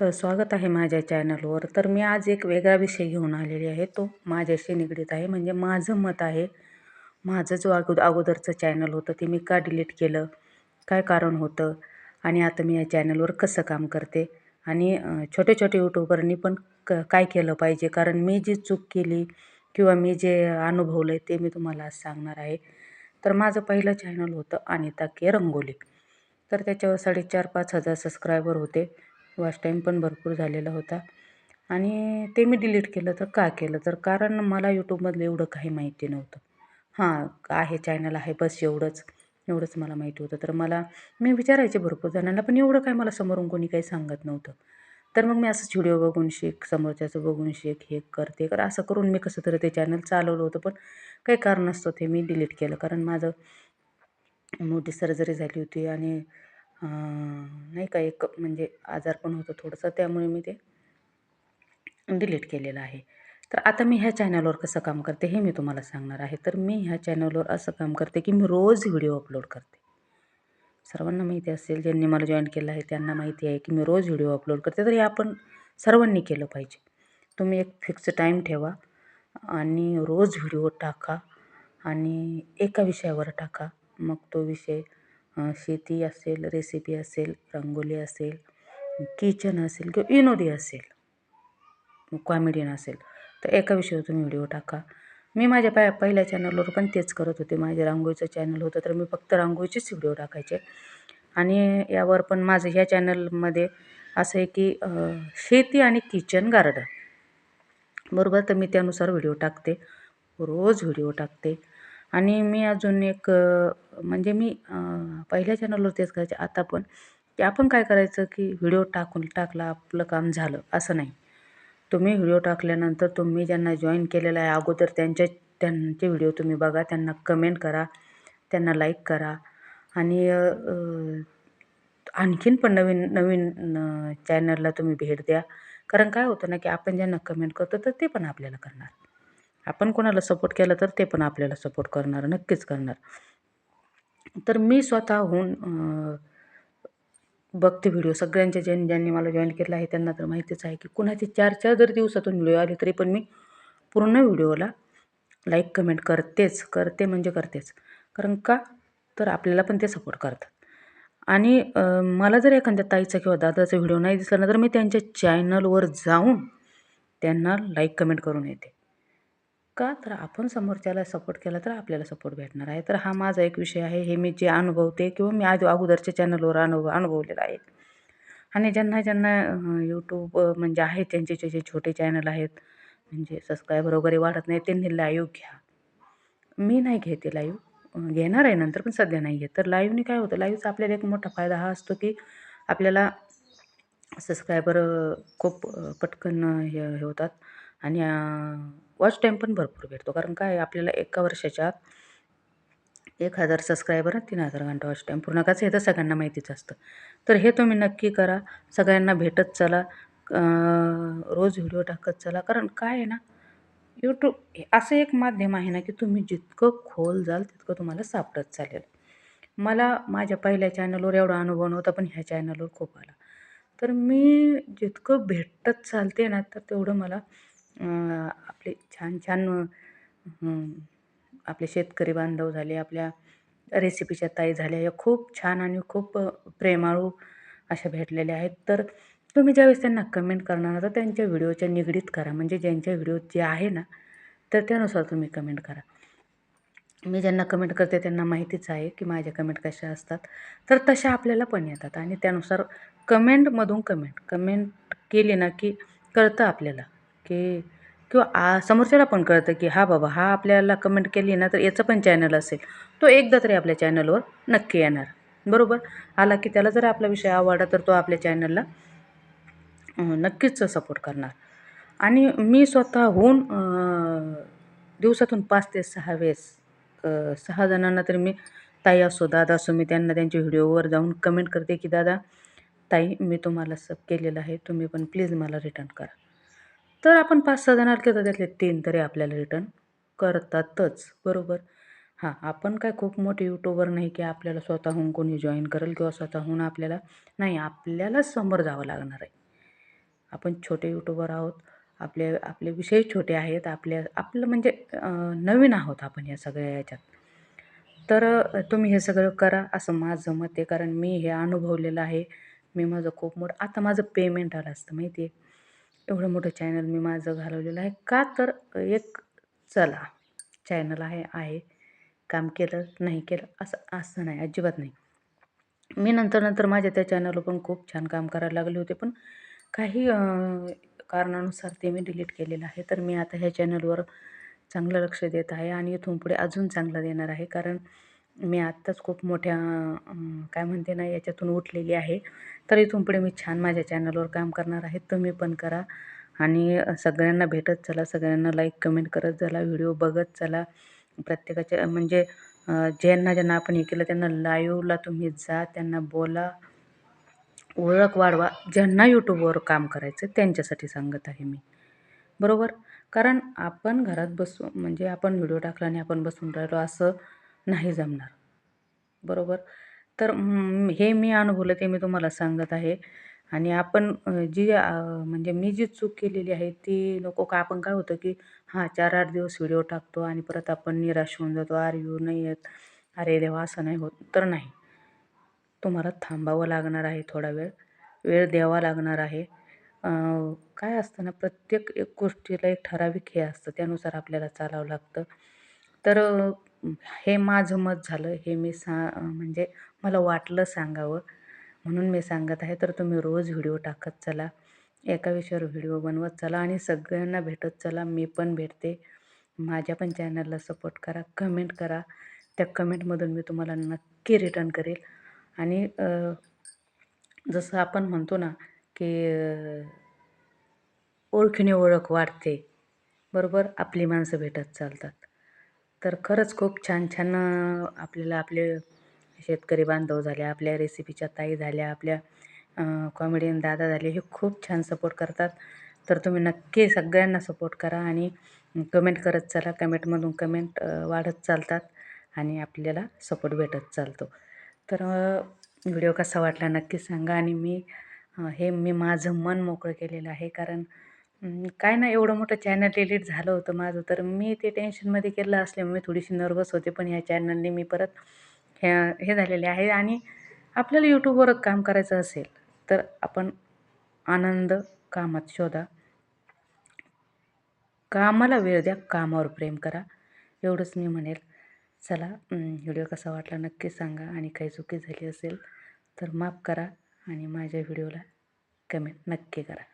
तर स्वागत आहे माझ्या चॅनलवर. तर मी आज एक वेगळा विषय घेऊन आलेली आहे. तो माझ्याशी निगडीत आहे. म्हणजे माझं मत आहे. माझं जो अगो अगोदरचं चॅनल होतं ते मी का डिलीट केलं? काय कारण होतं? आणि आता मी या चॅनलवर कसं काम करते? आणि छोटे छोटे यूट्यूबरनी पण क काय केलं पाहिजे? कारण मी जी चूक केली किंवा मी जे अनुभवलं आहे ते मी तुम्हाला आज सांगणार आहे. तर माझं पहिलं चॅनल होतं अनिता के रंगोली. तर त्याच्यावर साडेचार पाच हजार सबस्क्रायबर होते. वॉच टाईम पण भरपूर झालेला होता. आणि ते मी डिलीट केलं तर का केलं? तर कारण मला यूट्यूबमधलं एवढं काही माहिती नव्हतं. हां आहे चॅनल आहे बस एवढंच एवढंच मला माहिती होतं. तर मला मी विचारायचे भरपूर जणांना पण एवढं काय मला समोरून कोणी काही सांगत नव्हतं. तर मग मी असंच व्हिडिओ बघून शिक समोरच्याचं बघून शिक हे करते कर असं करून मी कसं तरी ते चॅनल चालवलं होतं. पण काही कारण असतं ते मी डिलीट केलं. कारण माझं मोठी सर्जरी झाली होती आणि नाही का एक म्हणजे आजार पण होतं थोडंसं त्यामुळे मी ते डिलीट केलेलं आहे. तर आता मी ह्या चॅनलवर कसं काम करते हे मी तुम्हाला सांगणार आहे. तर मी ह्या चॅनलवर असं काम करते की मी रोज व्हिडिओ अपलोड करते. सर्वांना माहिती असेल ज्यांनी मला जॉईन केलं आहे त्यांना माहिती आहे की मी रोज व्हिडिओ अपलोड करते. तर हे आपण सर्वांनी केलं पाहिजे. तुम्ही एक फिक्स टाईम ठेवा आणि रोज व्हिडिओ टाका आणि एका विषयावर टाका. मग तो विषय शेती असेल रेसिपी असेल रंगोली असेल किचन असेल किंवा विनोदी असेल कॉमेडियन असेल तर एका विषयावर तुम्ही व्हिडिओ टाका. मी माझ्या पाय पहिल्या चॅनलवर पण तेच करत होते. माझे रांगोळीचं चॅनल होतं तर मी फक्त रांगोळीचेच व्हिडिओ टाकायचे. आणि यावर पण माझं ह्या चॅनलमध्ये असं आहे की शेती आणि किचन गार्डन बरोबर? तर मी त्यानुसार व्हिडिओ टाकते. रोज व्हिडिओ टाकते. आणि मी अजून एक म्हणजे मी पहिल्या चॅनलवर तेच करायचे. आता पण की आपण काय करायचं की व्हिडिओ टाकून टाकला आपलं काम झालं असं नाही. तुम्ही व्हिडिओ टाकल्यानंतर तुम्ही ज्यांना जॉईन केलेला आहे अगोदर त्यांच्या त्यांचे व्हिडिओ तुम्ही बघा त्यांना कमेंट करा त्यांना लाईक करा. आणि आणखीन पण नवीन नवीन चॅनलला तुम्ही भेट द्या. कारण काय होतं ना की आपण ज्यांना कमेंट करतो तर ते पण आपल्याला करणार. आपण कोणाला सपोर्ट केला तर ते पण आपल्याला सपोर्ट करणार नक्कीच करणार. तर मी स्वतःहून बघते व्हिडिओ सगळ्यांचे ज्यांनी ज्यांनी मला जॉईन केलं आहे त्यांना तर माहितीच आहे की कुणाचे चार चार जर दिवसातून व्हिडिओ आले तरी पण मी पूर्ण व्हिडिओला लाईक कमेंट करतेच. करते म्हणजे करतेच. कारण का? तर आपल्याला पण ते सपोर्ट करतात. आणि मला जर एखाद्या ताईचा किंवा दादाचा व्हिडिओ नाही दिसला ना तर मी त्यांच्या चॅनलवर जाऊन त्यांना लाईक कमेंट करून येते. का? तर आपण समोरच्याला सपोर्ट केला तर आपल्याला सपोर्ट भेटणार आहे. तर हा माझा एक विषय आहे. हे मी जे अनुभवते किंवा मी आज अगोदरच्या चॅनलवर अनुभव अनुभवलेला आहे. आणि ज्यांना ज्यांना यूट्यूब म्हणजे आहेत त्यांचे जे जे छोटे चॅनल आहेत म्हणजे सबस्क्रायबर वगैरे वाढत नाही त्यांनी लाईव्ह घ्या. मी नाही घेते लाईव्ह घेणार आहे नंतर पण सध्या नाही घेत. तर लाईव्हने काय होतं? लाईव्हचा आपल्याला एक मोठा फायदा हा असतो की आपल्याला सबस्क्रायबर खूप पटकन हे होतात. आणि वॉच टाईम पण भरपूर भेटतो. कारण काय आपल्याला एका वर्षाच्या आत एक हजार सबस्क्रायबर तीन हजार घंटा वॉच टाईम. पूर्ण कसं हे तर सगळ्यांना माहितीच असतं. तर हे तुम्ही नक्की करा. सगळ्यांना भेटत चला. रोज व्हिडिओ टाकत चला. कारण काय आहे ना यूट्यूब हे असं एक माध्यम आहे ना की तुम्ही जितकं खोल जाल तितकं तुम्हाला सापडत चालेल. मला माझ्या पहिल्या चॅनलवर एवढा अनुभव नव्हता पण ह्या चॅनलवर खूप आला. तर मी जितकं भेटत चालते ना तर तेवढं मला आपले छान छान आपले शेतकरी बांधव झाले आपल्या रेसिपीच्या ताई झाल्या या खूप छान आणि खूप प्रेमाळू अशा भेटलेल्या आहेत. तर तुम्ही ज्यावेळेस त्यांना कमेंट करणार तर त्यांच्या व्हिडिओच्या निगडीत करा. म्हणजे ज्यांच्या व्हिडिओ जे आहे ना तर त्यानुसार तुम्ही कमेंट करा. मी ज्यांना कमेंट करते त्यांना माहितीच आहे की माझ्या कमेंट कशा असतात. तर तशा आपल्याला पण येतात आणि त्यानुसार कमेंटमधून कमेंट कमेंट केली ना की कळतं आपल्याला की किंवा आ समोरच्याला पण कळतं की हा बाबा हा आपल्याला कमेंट केली ना तर याचं पण चॅनल असेल. तो एकदा तरी आपल्या चॅनलवर नक्की येणार. बरोबर? आला की त्याला जर आपला विषय आवडला तर तो आपल्या चॅनलला नक्कीच सपोर्ट करणार. आणि मी स्वतःहून दिवसातून पाच ते सहा वेळेस सहा जणांना तरी मी ताई असो दादा असो मी त्यांना त्यांच्या व्हिडिओवर जाऊन कमेंट करते की दादा ताई मी तुम्हाला सब केलेलं आहे तुम्ही पण प्लीज मला रिटर्न करा. तर आपण पाच सहा जणांना केलं त्यातले तीन तरी आपल्याला रिटर्न करतातच बरोबर? हां आपण काय खूप मोठे यूट्यूबर नाही की आपल्याला स्वतःहून कोणी जॉईन करेल किंवा स्वतःहून आपल्याला नाही आपल्यालाच समोर जावं लागणार आहे. आपण छोटे यूट्यूबर आहोत आपले आपले विषय छोटे आहेत आपल्या आपलं म्हणजे नवीन आहोत आपण या सगळ्या याच्यात. तर तुम्ही हे सगळं करा असं माझं मत आहे कारण मी हे अनुभवलेलं आहे. मी माझं खूप मोठं आता माझं पेमेंट आलं असतं माहिती आहे? एवढं मोठं चॅनल मी माझं घालवलेलं आहे. का तर एक चला चॅनल आहे आहे. काम केलं नाही केलं असं असं नाही अजिबात नाही. मी नंतर नंतर माझ्या त्या चॅनलवर पण खूप छान काम करायला लागले होते पण काही कारणानुसार ते मी डिलीट केलेलं आहे. तर मी आता ह्या चॅनलवर चांगलं लक्ष देत आहे आणि इथून पुढे अजून चांगलं देणार आहे. कारण मी आत्ताच खूप मोठ्या काय म्हणते ना याच्यातून उठलेली आहे. तर इथून पुढे मी छान माझ्या चॅनलवर काम करणार आहे. तुम्ही पण करा. आणि सगळ्यांना भेटत चला. सगळ्यांना लाईक कमेंट करत चला. व्हिडिओ बघत चला. प्रत्येकाच्या म्हणजे ज्यांना ज्यांना आपण हे केलं त्यांना लाईव्हला तुम्ही जा. त्यांना बोला. ओळख वाढवा. ज्यांना यूट्यूबवर काम करायचं त्यांच्यासाठी सांगत आहे मी. बरोबर? कारण आपण घरात बसू म्हणजे आपण व्हिडिओ टाकला आणि आपण बसून राहिलो असं नाही जमणार. बरोबर? तर हे मी अनुभवलं ते मी तुम्हाला सांगत आहे. आणि आपण जी म्हणजे मी जी चूक केलेली आहे ती नको का आपण काय होतं की हां चार आठ दिवस व्हिडिओ टाकतो आणि परत आपण निराश होऊन जातो अरे यू नाही येत. अरे देवा असं नाही होत. तर नाही. तुम्हाला थांबावं लागणार आहे थोडा वेळ. वेळ द्यावा लागणार आहे. काय असतं ना प्रत्येक एक गोष्टीला एक ठराविक हे असतं त्यानुसार आपल्याला चालावं लागतं. तर हे माझं मत झालं हे मी सा म्हणजे मला वाटलं सांगावं. म्हणून मी सांगत आहे तर तुम्ही रोज व्हिडिओ टाकत चला. एका विषयावर व्हिडिओ बनवत चला आणि सगळ्यांना भेटत चला. मी पण भेटते. माझ्या पण चॅनलला सपोर्ट करा कमेंट करा. त्या कमेंटमधून मी तुम्हाला नक्की रिटर्न करेल. आणि जसं आपण म्हणतो ना की ओळखीने ओळख वाढते. बरोबर? आपली माणसं भेटत चालतात. तर खरंच खूप छान छान आपल्याला आपले शेतकरी बांधव झाले आपल्या रेसिपीच्या ताई झाल्या आपल्या कॉमेडियन दादा झाले हे खूप छान सपोर्ट करतात. तर तुम्ही नक्की सगळ्यांना सपोर्ट करा आणि कमेंट करत चला. कमेंटमधून कमेंट वाढत चालतात आणि आपल्याला सपोर्ट भेटत चालतो. तर व्हिडिओ कसा वाटला नक्की सांगा आणि मी हे मी माझं मन मोकळं केलेलं आहे. कारण काय ना एवढं मोठं चॅनल डिलीट झालं होतं माझं. तर मी ते टेन्शनमध्ये केलं असल्यामुळे मी थोडीशी नर्वस होते. पण ह्या चॅनलने मी परत ह्या हे झालेले आहे. आणि आपल्याला यूट्यूबवर काम करायचं असेल तर आपण आनंद कामात शोधा. कामाला वेळ द्या कामावर प्रेम करा. एवढंच मी म्हणेल. चला व्हिडिओ कसा वाटला नक्की सांगा. आणि काही चुकी झाली असेल तर माफ करा. आणि माझ्या व्हिडिओला कमेंट नक्की करा.